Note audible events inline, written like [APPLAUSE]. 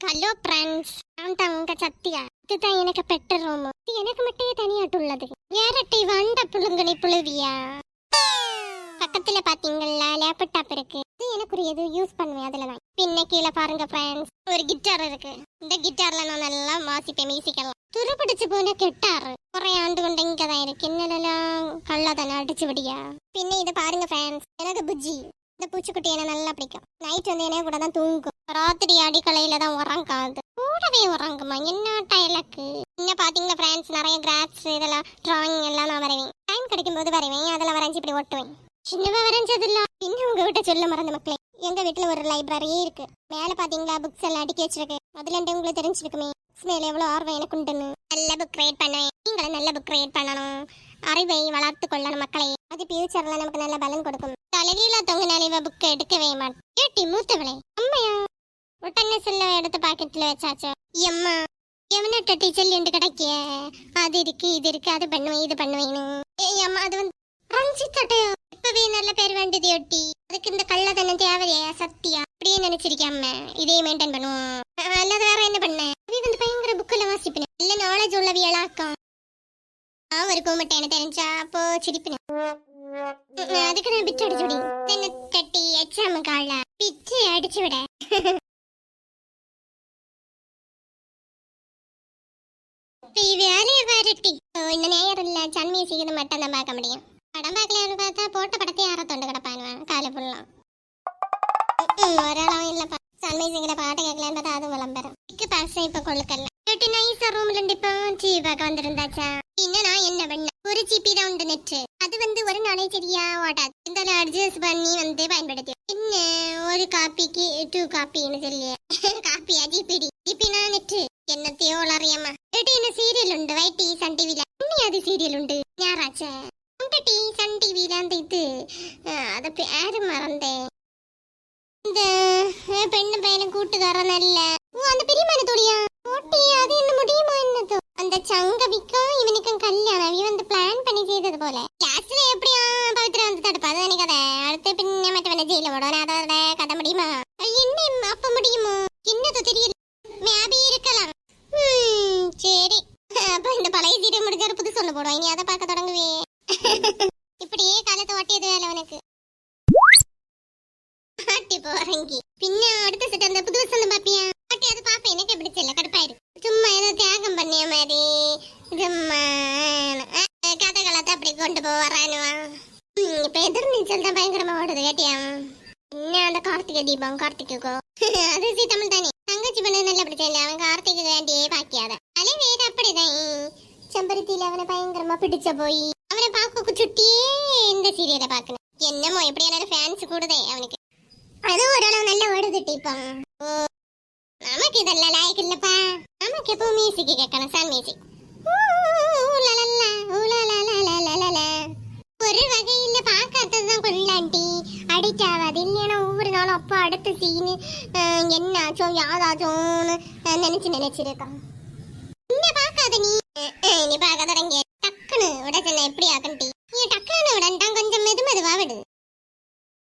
Hello friends நான் தான் உங்க சத்யா. இதுதான் எனக்கு பெட்ட ரூம் இது எனக்கு மட்டும் தனியாட்டுள்ளது ஏரட்டை வண்ட புழுங்கனி புழுவியா? பக்கத்துல பாத்தீங்களா? லேப்டாப் இருக்கு. இது எனக்குரியது யூஸ் பண்ணுவேன். அதுல தான் பின்ன கீழே பாருங்க ஃப்ரெண்ட்ஸ் ஒரு கிட்டார் இருக்கு. இந்த கிட்டார்ல நான் நல்லா வாசிப்பேன் மியூசிக்கெல்லாம் துருபிடிச்சு போன கிட்டார் குறை ஆண்டு கொண்டு இங்க தான் இருக்கு. என்னெல்லாம் கள்ளதானே அடிச்சு விடியா பின்ன இதை பாருங்க ஃப்ரெண்ட்ஸ் எனக்கு புஜ்ஜி. இந்த பூச்சிக்குட்டி எனக்கு நல்லா பிடிக்கும். நைட் வந்து என்ன கூட தான் தூங்கும். ராத்திரி அடிக்கலையில தான் உறங்காது கூடவே உறங்குமா? என்ன டைலக்கு இன்னும் பாத்தீங்கன்னா ஃப்ரெண்ட்ஸ் நிறைய கிராஃப்ஸ் இதெல்லாம் டிராயிங் எல்லாம் நான் வரைவேன். டைம் கிடைக்கும் போது வரைவேன். அதெல்லாம் வரைஞ்சி இப்படி ஒட்டுவேன் சின்னவா வரைஞ்சது இல்ல இன்னும் உங்க கிட்ட சொல்ல மறந்த மக்களே எங்க வீட்டுல ஒரு லைப்ரரியே இருக்கு. மேல பாத்தீங்களா புக்ஸ் எல்லாம் அடுக்கி வச்சிருக்கு. அதுல இருந்து உங்களுக்கு தெரிஞ்சிருக்குமே மேல எவ்வளவு ஆர்வம் எனக்கு உண்டுன்னு. நல்ல புக் கிரியேட் பண்ணுவேன் நீங்களும் நல்ல புக் கிரியேட் பண்ணணும். அறிவை வளர்த்து கொள்ளணும் மக்களே. அது ஃபியூச்சர்ல நமக்கு நல்ல பலன் கொடுக்கும். தலையில தொங்கினால இவ புக் எடுக்கவே மாட்டேன் கேட்டி மூத்தவளே அம்மையா. உடனே செல்ல எடுத்து பாக்கெட்ல வச்சாச்சு? எம்மா எவனட்ட டீச்சர் என்று கிடைக்கிய? அது இருக்கு இது இருக்கு அது பண்ணுவேன் இது பண்ணுவேன்னு. ஏய் அம்மா அது வந்து ரஞ்சித்தட்டையோ இப்பவே நல்ல பேர் வேண்டியது ஒட்டி. அதுக்கு இந்த கள்ள தானே தேவையா சத்தியா? அப்படியே நினைச்சிருக்கேன் அம்மா. இதே மெயின்டைன் பண்ணுவோம். அஹ் அல்லாத வேற என்ன பண்ண? இது வந்து பயங்கர புக்கில் வாசிப்பேன். நல்ல நாலேஜ் உள்ளவியலாக்கம் நான் ஒரு கோமட்டை எனக்கு தெரிஞ்சா அப்போ சிரிப்பினேன் அதுக்கு நான் பிச்சு அடிச்சு விடி. என்ன கட்டி எக்ஸாம் கால பிச்சு அடிச்சு விட. [LAUGHS] இப்ப வேலையை பாருட்டி இந்த நேரம் இல்ல சன்மியை சீக்கிரம் மட்டும் தான் பார்க்க முடியும். படம் பார்க்கலான்னு பார்த்தா போட்ட படத்தை யாரோ தொண்டு கிடப்பானுவான் காலை புல்லாம். ஒராளும் இல்லப்பா சன்மியை சீக்கிரம் பாட்டு கேட்கலான்னு பார்த்தா அதுவும் விளம்பரம். இதுக்கு பசங்க இப்ப கொழுக்கல்ல. கேட்டு நைஸா ரூம்ல இருந்து இப்போ டிவி பார்க்க வந்திருந்தாச்சா? இன்னும் நான் என்ன பண்ண? ஒரு ஜிபி தான் உண்டு நெட்டு அது வந்து ஒரு நாளே சரியா ஓடாது இருந்தாலும் அட்ஜஸ்ட் பண்ணி வந்து பயன்படுத்தி என்ன? ஒரு காப்பிக்கு டூ காப்பின்னு சொல்லி காப்பியா ஜிபிடி ഇപ്പിനാ നെറ്റ് എന്നത്തെയോൾ അറിയാമ്മ എട്ടീന് സീരിയൽ ഉണ്ട് വൈറ്റി സൺ ടിവിയില ഉണ്ണിയാതി സീരിയൽ ഉണ്ട് ഞായറാഴ്ച ഉണ്ടട്ടി സൺ ടിവിയിലാന്ത ഇത് അതപ്പോ ആരും മറന്നേ എന്ത് പെണ്ണും പയ്യനും കൂട്ടുകാരനല്ല ഓ അത് പെരുമാന തുളിയാ ഓട്ടി അത് എന്ന് മുടിയുമോ എന്നതോ അന്ത ചങ്കവിക്കും ഇവനിക്കും കല്യാണം ഇവൻ പ്ലാൻ പണി ചെയ്തത് പോലെ ലാസ്റ്റിൽ എപ്പോഴാ പവിത്ര വന്ന് തടുപ്പ് അത് എനിക്കതെ അടുത്ത് പിന്നെ മറ്റവനെ ജയിലിൽ പോടാൻ അതാ ഓട്ടിയത് അവനക്ക്. പോറങ്കി പിന്നെ അടുത്ത സെറ്റ് എന്താ? പുതുവസം പാപ്പിയാ? പാട്ടി അത് പാപ്പ എനക്ക് പിടിച്ചില്ല? കടുപ്പായിരുന്നു ചുമ്മാ ഏതോ ത്യാഗം പണിയ മാതിരി കഥകളൊക്കെ അപ്പടി കൊണ്ടുപോവാറാനുവാ ഇപ്പൊ എതിർ നീച്ചെന്താ ഭയങ്കരമാ ഓടുന്നത് കേട്ടിയാ? പിന്നെ അത് കാർത്തിക ദീപം കാർത്തികോ [LAUGHS] അത് സീതമ്മൾ തന്നെ തങ്കച്ചി പണി നല്ല പിടിച്ചില്ല? അവൻ കാർത്തിക വേണ്ടിയേ ബാക്കിയാതെ അല്ലെ വേറെ അപ്പടി ചെമ്പരത്തിയിൽ അവനെ ഭയങ്കരമാ പിടിച്ച പോയി அவரை பார்க்க சுட்டியே இந்த சீரியலை பார்க்கணும். என்னமோ எப்படியான ஃபேன்ஸ் கூடுதே அவனுக்கு. அது ஓரளவு நல்ல ஓடுது டீப்பம் ஓ நமக்கு இதெல்லாம் லாய்க்கு இல்லப்பா. நமக்கு எப்போ மியூசிக் கேட்கணும் சன் மியூசிக் ஒரு வகையில பார்க்காததுதான் கொள்ளாண்டி அடிக்ட் ஆகாது. இல்லைன்னா ஒவ்வொரு நாளும் அப்பா அடுத்த சீனு என்னாச்சோ யாதாச்சோன்னு நினைச்சு நினைச்சிருக்கான். என்ன பார்க்காத நீ? நீ